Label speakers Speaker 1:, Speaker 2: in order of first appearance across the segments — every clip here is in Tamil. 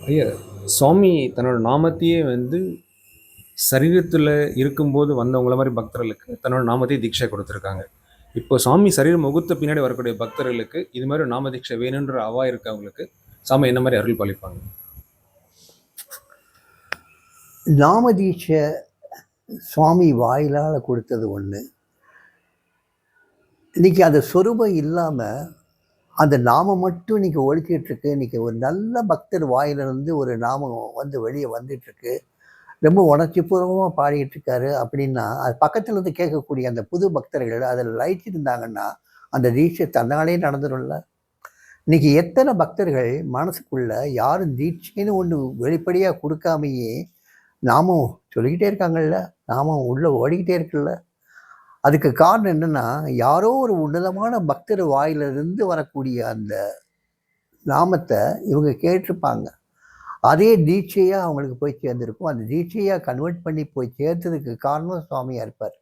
Speaker 1: ஐயா சுவாமி தன்னோட நாமத்தையே வந்து சரீரத்தில் இருக்கும்போது வந்தவங்கள மாதிரி பக்தர்களுக்கு தன்னோட நாமத்தையே தீட்சை கொடுத்துருக்காங்க. இப்போ சாமி சரீரம் முகூர்த்த பின்னாடி வரக்கூடிய பக்தர்களுக்கு இது மாதிரி ஒரு நாம தீட்சை வேணுன்ற அவா இருக்கவங்களுக்கு சாமி என்ன மாதிரி அருள் பாலிப்பாங்க?
Speaker 2: நாமதீட்சை சுவாமி வாயிலால் கொடுத்தது ஒன்று இன்னைக்கு அது சொருபம் இல்லாமல் அந்த நாமம் மட்டும் இன்னைக்கு ஒழிச்சிட்டு இன்றைக்கி இன்னைக்கு ஒரு நல்ல பக்தர் வாயிலிருந்து ஒரு நாமம் வந்து வெளியே வந்துட்டுருக்கு ரொம்ப உணர்ச்சி பூர்வமாக பாடிக்கிட்டு இருக்காரு அப்படின்னா அது பக்கத்தில் இருந்து கேட்கக்கூடிய அந்த புது பக்தர்கள் அதில் லயிச்சிருந்தாங்கன்னா அந்த தீட்சை தன்னாலே நடந்துடும்ல இன்னைக்கு எத்தனை பக்தர்கள் மனசுக்குள்ள யாரும் தீட்சைன்னு ஒன்று வெளிப்படையாக கொடுக்காமையே நாமும் சொல்லிக்கிட்டே இருக்காங்கல்ல. நாமும் உள்ளே ஓடிக்கிட்டே இருக்குல்ல. அதுக்கு காரணம் என்னென்னா யாரோ ஒரு உன்னதமான பக்தர் வாயிலிருந்து வரக்கூடிய அந்த நாமத்தை இவங்க கேட்டிருப்பாங்க. அதே தீட்சையாக அவங்களுக்கு போய் சேர்ந்துருக்கும். அந்த தீட்சையாக கன்வெர்ட் பண்ணி போய் சேர்த்ததுக்கு காரணம் சுவாமியாக இருப்பார்.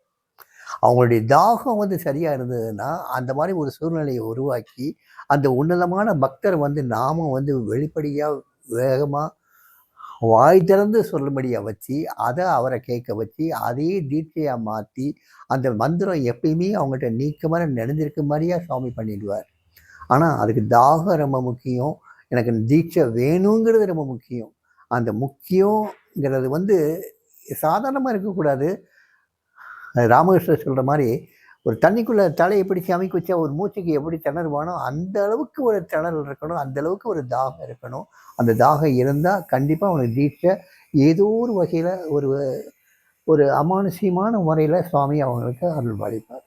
Speaker 2: அவங்களுடைய தாகம் வந்து சரியாக இருந்ததுன்னா அந்த மாதிரி ஒரு சூழ்நிலையை உருவாக்கி அந்த உன்னதமான பக்தர் வந்து நாமம் வந்து வெளிப்படையாக வேகமாக வாய் திறந்து சொல்லும்படியாக வச்சு அதை அவரை கேட்க வச்சு அதே தீட்சையாக மாற்றி அந்த மந்திரம் எப்பயுமே அவங்ககிட்ட நீக்கமாக நினைஞ்சிருக்க மாதிரியா சுவாமி பண்ணிடுவார். ஆனால் அதுக்கு தாகம் ரொம்ப முக்கியம். எனக்கு தீட்சை வேணுங்கிறது ரொம்ப முக்கியம். அந்த முக்கியங்கிறது வந்து சாதாரணமாக இருக்கக்கூடாது. ராமகிருஷ்ணர் சொல்கிற மாதிரி ஒரு தண்ணிக்குள்ளே தலையை பிடிச்சி அமைக்க வச்சா ஒரு மூச்சுக்கு எப்படி திணறுவானோ அந்த அளவுக்கு ஒரு திணறல் இருக்கணும் அந்த அளவுக்கு ஒரு தாகம் இருக்கணும். அந்த தாகம் இருந்தால் கண்டிப்பாக அவனுக்கு தீட்சை ஏதோ ஒரு வகையில் ஒரு ஒரு அமானுஷ்யமான முறையில் சுவாமி அவங்களுக்கு அருள் பாலிப்பார்